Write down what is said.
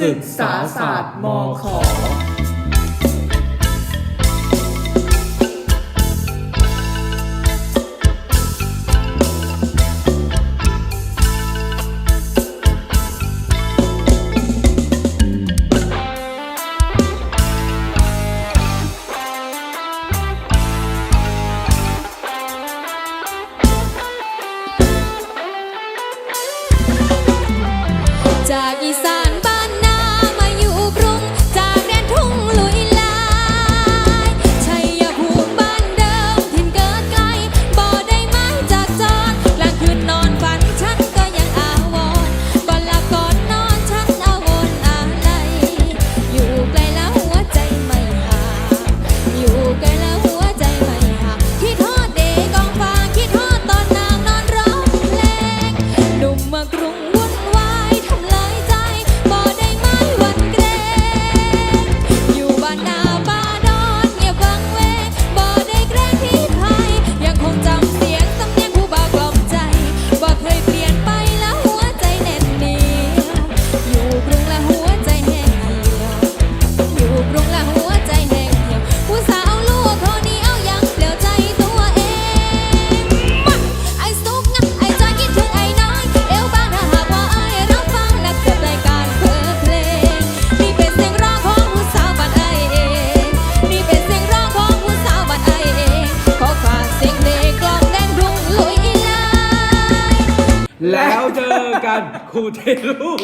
ศึกษาศาสตร์มขอ แล้วเจอกันครูเทลูก